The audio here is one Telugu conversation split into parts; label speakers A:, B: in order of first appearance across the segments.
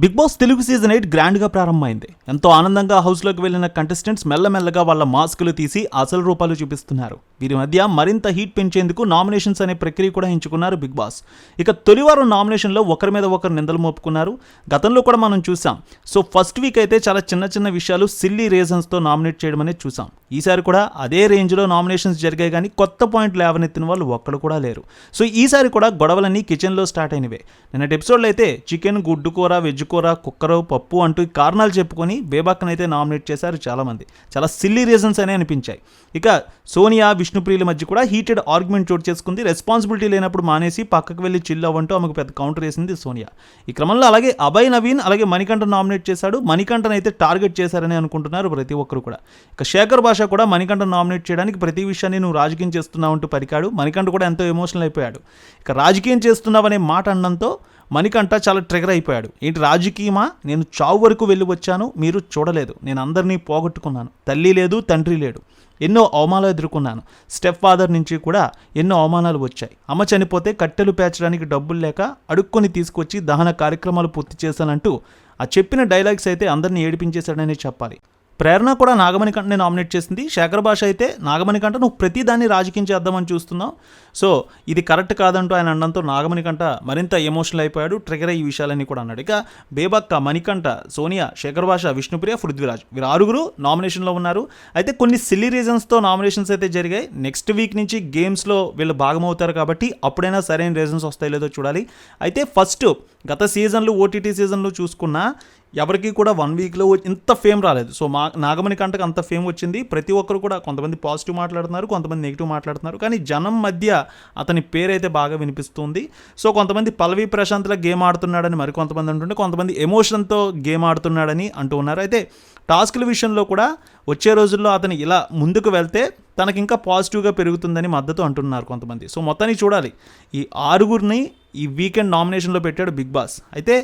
A: Big Boss Telugu season eight గ్రాండ్గా ప్రారంభమైంది. ఎంతో ఆనందంగా హౌస్లోకి వెళ్ళిన కంటెస్టెంట్స్ మెల్లమెల్లగా వాళ్ళ మాస్కులు తీసి అసలు రూపాలు చూపిస్తున్నారు. వీరి మధ్య మరింత హీట్ పెంచేందుకు నామినేషన్స్ అనే ప్రక్రియ కూడా ఎంచుకున్నారు బిగ్ బాస్. ఇక తొలివారం నామినేషన్లో ఒకరి మీద ఒకరు నిందలు మోపుకున్నారు. గతంలో కూడా మనం చూసాం. సో ఫస్ట్ వీక్ అయితే చాలా చిన్న చిన్న విషయాలు సిల్లీ రీజన్స్తో నామినేట్ చేయడం అనేది చూసాం. ఈసారి కూడా అదే రేంజ్లో నామినేషన్స్ జరిగాయి కానీ కొత్త పాయింట్ లేవనెత్తిన వాళ్ళు ఒక్కడు కూడా లేరు. సో ఈసారి కూడా గొడవలన్నీ కిచెన్లో స్టార్ట్ అయినవే. నిన్నటి ఎపిసోడ్లో అయితే చికెన్ గుడ్డు కూర వెజ్ కూర కుక్కరు పప్పు అంటూ ఈ కారణాలు చెప్పుకొని బేబాక్కనైతే నామినేట్ చేశారు చాలామంది. చాలా సిల్లీ రీజన్స్ అనే అనిపించాయి. ఇక సోనియా విష్ణుప్రియుల మధ్య కూడా హీటెడ్ ఆర్గ్యుమెంట్ చోటు చేసుకుంది. రెస్పాన్సిబిలిటీ లేనప్పుడు మానేసి పక్కకు వెళ్ళి చిల్ అవ్వంటూ ఆమెకు పెద్ద కౌంటర్ వేసింది సోనియా. ఈ క్రమంలో అలాగే అభయ్ నవీన్ అలాగే మణికంఠ నామినేట్ చేశాడు. మణికంఠన్ అయితే టార్గెట్ చేశారని అనుకుంటున్నారు ప్రతి ఒక్కరు కూడా. ఇక శేఖర్ భాష కూడా మణికంఠ నామినేట్ చేయడానికి ప్రతి విషయాన్ని నువ్వు రాజకీయం చేస్తున్నావు అంటూ పరికాడు. మణికంఠ కూడా ఎంతో ఎమోషనల్ అయిపోయాడు. ఇక రాజకీయం చేస్తున్నావనే మాట అనడంతో మణికంఠ చాలా ట్రిగర్ అయిపోయాడు. ఏంటి రాజకీయమా? నేను చావు వరకు వెళ్ళి వచ్చాను. మీరు చూడలేదు. నేను అందరినీ పోగొట్టుకున్నాను. తల్లి లేదు తండ్రి లేడు. ఎన్నో అవమానాలు ఎదుర్కొన్నాను. స్టెప్ ఫాదర్ నుంచి కూడా ఎన్నో అవమానాలు వచ్చాయి. అమ్మ చనిపోతే కట్టెలు పేర్చడానికి డబ్బులు లేక అడుక్కొని తీసుకొచ్చి దహన కార్యక్రమాలు పూర్తి చేశానంటూ ఆ చెప్పిన డైలాగ్స్ అయితే అందరినీ ఏడిపించేశాడనే చెప్పాలి. ప్రేరణ కూడా నాగమణి కంటనే నామినేట్ చేసింది. శేఖర్ భాష అయితే నాగమణి కంట నువ్వు ప్రతి దాన్ని రాజకీయం చేద్దామని చూస్తున్నావు. సో ఇది కరెక్ట్ కాదంటూ ఆయన అనడంతో నాగమణి కంట మరింత ఎమోషనల్ అయిపోయాడు. ట్రిగర్ ఈ విషయాలన్నీ కూడా అన్నాడు. ఇక బేబక్క మణికంఠ సోనియా శేఖర్ భాష విష్ణుప్రియ పృథ్వీరాజ్ వీరు ఆరుగురు నామినేషన్లో ఉన్నారు. అయితే కొన్ని సిల్లీ రీజన్స్తో నామినేషన్స్ అయితే జరిగాయి. నెక్స్ట్ వీక్ నుంచి గేమ్స్లో వీళ్ళు భాగమవుతారు కాబట్టి అప్పుడైనా సరైన రీజన్స్ వస్తాయి లేదో చూడాలి. అయితే ఫస్ట్ గత సీజన్లు ఓటీటీ సీజన్లు చూసుకున్నా ఎవరికి కూడా వన్ వీక్లో ఇంత ఫేమ్ రాలేదు. సో మా నాగమణి కంటకు అంత ఫేమ్ వచ్చింది. ప్రతి ఒక్కరు కూడా కొంతమంది పాజిటివ్ మాట్లాడుతున్నారు కొంతమంది నెగిటివ్ మాట్లాడుతున్నారు. కానీ జనం మధ్య అతని పేరైతే బాగా వినిపిస్తుంది. సో కొంతమంది పల్లవి ప్రశాంత్ల గేమ్ ఆడుతున్నాడని మరికొంతమంది అంటుంటే కొంతమంది ఎమోషన్తో గేమ్ ఆడుతున్నాడని అంటూ ఉన్నారు. అయితే టాస్క్ల విషయంలో కూడా వచ్చే రోజుల్లో అతను ఇలా ముందుకు వెళ్తే తనకి ఇంకా పాజిటివ్గా పెరుగుతుందని మద్దతు అంటున్నారు కొంతమంది. సో మొత్తాన్ని చూడాలి. ఈ ఆరుగురిని ఈ వీకెండ్ నామినేషన్లో పెట్టాడు బిగ్ బాస్. అయితే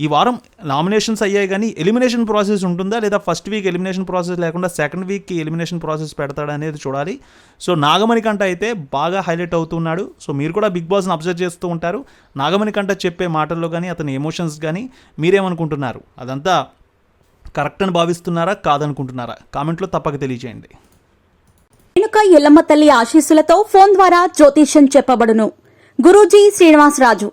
A: ఈ వారం నామినేషన్స్ అయ్యాయి కానీ ఎలిమినేషన్ ప్రాసెస్ ఉంటుందా లేదా ఫస్ట్ వీక్ ఎలిమినేషన్ ప్రాసెస్ లేకుండా సెకండ్ వీక్కి ఎలిమినేషన్ ప్రాసెస్ పెడతాడా అనేది చూడాలి. సో నాగమణి కంట అయితే బాగా హైలైట్ అవుతున్నాడు. సో మీరు కూడా బిగ్ బాస్ని అబ్జర్వ్ చేస్తూ ఉంటారు. నాగమణి కంట చెప్పే మాటల్లో కానీ అతని ఎమోషన్స్ కానీ మీరేమనుకుంటున్నారు? అదంతా కరెక్ట్ అని భావిస్తున్నారా? కాదనుకుంటున్నారా? కామెంట్లో తప్పక తెలియజేయండి.
B: రేణుక ఎల్లమ్మ తల్లి ఆశీస్సులతో ఫోన్ ద్వారా జ్యోతిష్యం చెప్పబడును. గురూజీ శ్రీనివాసరాజు.